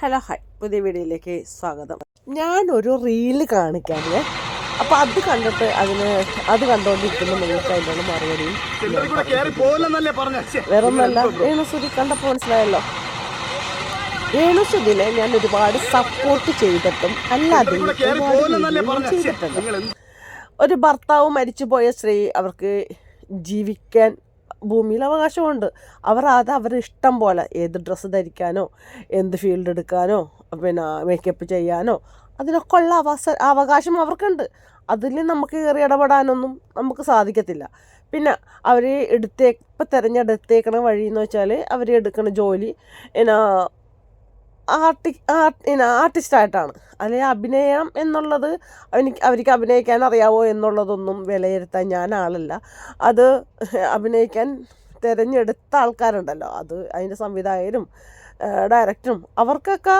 Hello hi. പുതിയ വീഡിയോയിലേക്ക് സ്വാഗതം. ഞാനൊരു റീൽ കാണിക്കാമേ. അപ്പോൾ അത് കണ്ടിട്ട് അതിന് അത് കണ്ടുകൊണ്ടിരിക്കുന്ന നിങ്ങൾക്ക് അതിന്റെ മറുപടിയും വേറെ ഒന്നല്ല രേണുസുതി കണ്ടപ്പോൾ മനസ്സിലായല്ലോ. രേണുസുതിനെ ഞാൻ ഒരുപാട് സപ്പോർട്ട് ചെയ്തിട്ടും അല്ലാതെ ചെയ്തിട്ടുണ്ട് ഒരു ഭർത്താവ് മരിച്ചുപോയ സ്ത്രീ അവർക്ക് ജീവിക്കാൻ ഭൂമിയിൽ അവകാശമുണ്ട്. അവർ അത് അവരുടെ ഇഷ്ടം പോലെ ഏത് ഡ്രസ്സ് ധരിക്കാനോ എന്ത് ഫീൽഡ് എടുക്കാനോ പിന്നെ മേക്കപ്പ് ചെയ്യാനോ അതിനൊക്കെ ഉള്ള അവസ അവകാശം അവർക്കുണ്ട്. അതിൽ നമുക്ക് കയറി ഇടപെടാനൊന്നും നമുക്ക് സാധിക്കത്തില്ല. പിന്നെ അവർ എടുത്തേ ഇപ്പം തിരഞ്ഞെടുത്തേക്കണ വഴി എന്ന് വെച്ചാൽ അവർ എടുക്കുന്ന ജോലി പിന്നെ ആർട്ടി ആർട്ട് ആർട്ടിസ്റ്റായിട്ടാണ്. അല്ലെങ്കിൽ അഭിനയം എന്നുള്ളത് എനിക്ക് അവർക്ക് അഭിനയിക്കാൻ അറിയാവോ എന്നുള്ളതൊന്നും വിലയിരുത്താൻ ഞാൻ ആളല്ല. അത് അഭിനയിക്കാൻ തിരഞ്ഞെടുത്ത ആൾക്കാരുണ്ടല്ലോ. അത് അതിന്റെ സംവിധായകരും ഡയറക്ടറും. അവർക്കൊക്കെ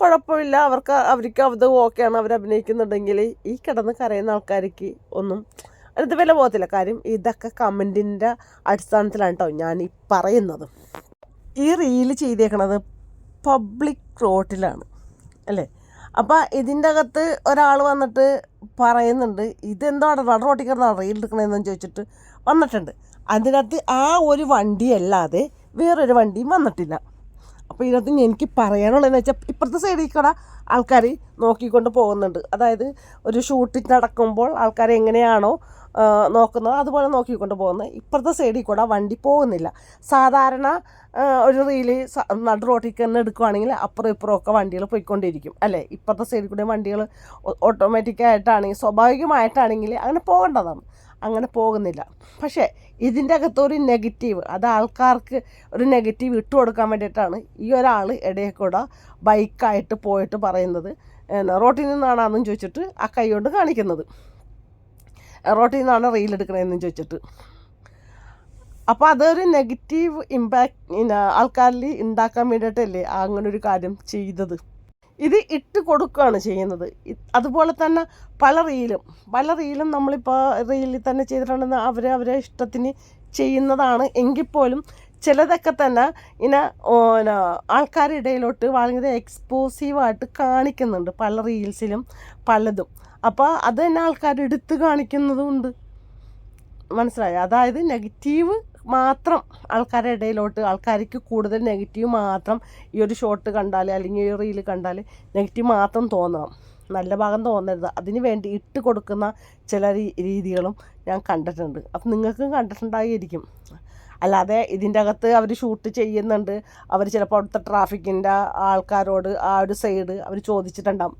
കുഴപ്പമില്ല. അവർക്ക് അവർക്ക് അത് ഓക്കെയാണ് അവർ അഭിനയിക്കുന്നുണ്ടെങ്കിൽ ഈ കിടന്ന് കരയുന്ന ആൾക്കാർക്ക് ഒന്നും അടുത്ത് വില പോകത്തില്ല. കാര്യം ഇതൊക്കെ കമന്റിന്റെ അടിസ്ഥാനത്തിലാണ് കേട്ടോ ഞാൻ ഈ പറയുന്നത്. ഈ റീൽ ചെയ്തേക്കണത് പബ്ലിക് റോട്ടിലാണ് അല്ലേ? അപ്പോൾ ഇതിന്റെ അകത്ത് ഒരാൾ വന്നിട്ട് പറയുന്നുണ്ട് ഇതെന്താണ് നട റോട്ടിൽ കിടന്നാണ് റീൽ എടുക്കണതെന്ന് ചോദിച്ചിട്ട് വന്നിട്ടുണ്ട്. അതിനകത്ത് ആ ഒരു വണ്ടി അല്ലാതെ വേറൊരു വണ്ടിയും വന്നിട്ടില്ല. അപ്പോൾ ഇതിനകത്ത് എനിക്ക് പറയാനുള്ളതെന്ന് വെച്ചാൽ ഇപ്പുറത്തെ സൈഡിൽ കൂടെ ആൾക്കാർ നോക്കിക്കൊണ്ട് പോകുന്നുണ്ട്. അതായത് ഒരു ഷൂട്ടിംഗ് നടക്കുമ്പോൾ ആൾക്കാർ എങ്ങനെയാണോ നോക്കുന്നത് അതുപോലെ നോക്കിക്കൊണ്ട് പോകുന്നത് ഇപ്പുറത്തെ സൈഡിൽ കൂടെ വണ്ടി പോകുന്നില്ല. സാധാരണ ഒരു റീൽ നടു റോട്ടിൽ തന്നെ എടുക്കുവാണെങ്കിൽ അപ്പുറം ഇപ്പുറം ഒക്കെ വണ്ടികൾ പോയിക്കൊണ്ടിരിക്കും. അല്ലേ? ഇപ്പുറത്തെ സൈഡിൽ കൂടെ വണ്ടികൾ ഓട്ടോമാറ്റിക്കായിട്ടാണെങ്കിൽ സ്വാഭാവികമായിട്ടാണെങ്കിൽ അങ്ങനെ പോകേണ്ടതാണ്. അങ്ങനെ പോകുന്നില്ല. പക്ഷേ ഇതിന്റെ അകത്തൊരു നെഗറ്റീവ് അത് ആൾക്കാർക്ക് ഒരു നെഗറ്റീവ് ഇട്ട് കൊടുക്കാൻ വേണ്ടിയിട്ടാണ് ഈ ഒരാൾ ഇടയിൽ കൂടെ ബൈക്കായിട്ട് പോയിട്ട് പറയുന്നത്. റോട്ടിൽ നിന്നാണെന്നും ചോദിച്ചിട്ട് ആ കൈ കൊണ്ട് കാണിക്കുന്നത്. റോട്ടിൽ നിന്നാണ് റീൽ എടുക്കണതെന്ന് ചോദിച്ചിട്ട്. അപ്പോൾ അതൊരു നെഗറ്റീവ് ഇമ്പാക്ട് ആൾക്കാരിൽ ഉണ്ടാക്കാൻ വേണ്ടിയിട്ടല്ലേ അങ്ങനെ ഒരു കാര്യം ചെയ്തത്. ഇത് ഇട്ട് കൊടുക്കുകയാണ് ചെയ്യുന്നത്. അതുപോലെ തന്നെ പല റീലും പല റീലും നമ്മളിപ്പോൾ റീലിൽ തന്നെ ചെയ്തിട്ടുണ്ടെന്ന് അവരെ അവരെ ഇഷ്ടത്തിന് ചെയ്യുന്നതാണ്. എങ്കിൽ പോലും ചിലതൊക്കെ തന്നെ ഇങ്ങനെ ഓന ആൾക്കാരിടയിലോട്ട് വളരെ എക്സ്പോസീവായിട്ട് കാണിക്കുന്നുണ്ട്. പല റീൽസിലും പലതും. അപ്പോൾ അത് തന്നെ ആൾക്കാർ എടുത്ത് കാണിക്കുന്നതുമുണ്ട് മനസ്സിലായി? അതായത് നെഗറ്റീവ് മാത്രം ആൾക്കാരുടെ ഇടയിലോട്ട് ആൾക്കാർക്ക് കൂടുതൽ നെഗറ്റീവ് മാത്രം ഈ ഒരു ഷോട്ട് കണ്ടാൽ അല്ലെങ്കിൽ ഈ റീൽ കണ്ടാൽ നെഗറ്റീവ് മാത്രം തോന്നണം. നല്ല ഭാഗം തോന്നരുത്. അതിന് വേണ്ടി ഇട്ട് കൊടുക്കുന്ന ചില രീതികളും ഞാൻ കണ്ടിട്ടുണ്ട്. അപ്പം നിങ്ങൾക്കും കണ്ടിട്ടുണ്ടായിരിക്കും. അല്ലാതെ ഇതിന്റെ അകത്ത് അവർ ഷൂട്ട് ചെയ്യുന്നുണ്ട്. അവർ ചിലപ്പോൾ അവിടുത്തെ ട്രാഫിക്കിന്റെ ആൾക്കാരോട് ആ ഒരു സൈഡ് അവർ ചോദിച്ചിട്ടുണ്ടാവും.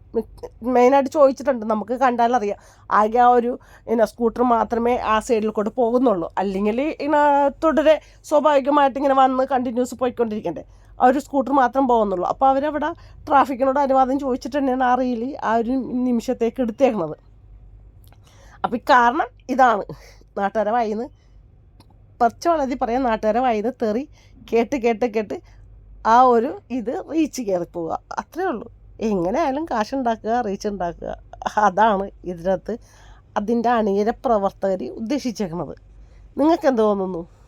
മെയിനായിട്ട് ചോദിച്ചിട്ടുണ്ട്. നമുക്ക് കണ്ടാലറിയാം ആകെ ആ ഒരു പിന്നെ സ്കൂട്ടർ മാത്രമേ ആ സൈഡിൽ കൂടെ പോകുന്നുള്ളൂ. അല്ലെങ്കിൽ ഇങ്ങനെ തുടരെ സ്വാഭാവികമായിട്ട് ഇങ്ങനെ വന്ന് കണ്ടിന്യൂസ് പോയിക്കൊണ്ടിരിക്കണ്ടേ. ആ ഒരു സ്കൂട്ടർ മാത്രം പോകുന്നുള്ളൂ. അപ്പോൾ അവരവിടെ ട്രാഫിക്കിനോട് അനുവാദം ചോദിച്ചിട്ട് തന്നെയാണ് ആ റീൽ ആ ഒരു നിമിഷത്തേക്ക് എടുത്തേക്കുന്നത് അപ്പോൾ ഈ കാരണം ഇതാണ്. നാട്ടുകാരെ വായിന്ന് പച്ച വളതി പറയാൻ നാട്ടുകാരെ വായിന്ന് തെറി കേട്ട് കേട്ട് കേട്ട് ആ ഒരു ഇത് റീച്ച് കയറി പോവുക. അത്രേ ഉള്ളൂ. എങ്ങനെയായാലും കാശുണ്ടാക്കുക റീച്ച് ഉണ്ടാക്കുക. അതാണ് ഇതിനകത്ത് അതിന്റെ അണിയര പ്രവർത്തകർ ഉദ്ദേശിച്ചേക്കുന്നത്. നിങ്ങൾക്ക് എന്ത് തോന്നുന്നു?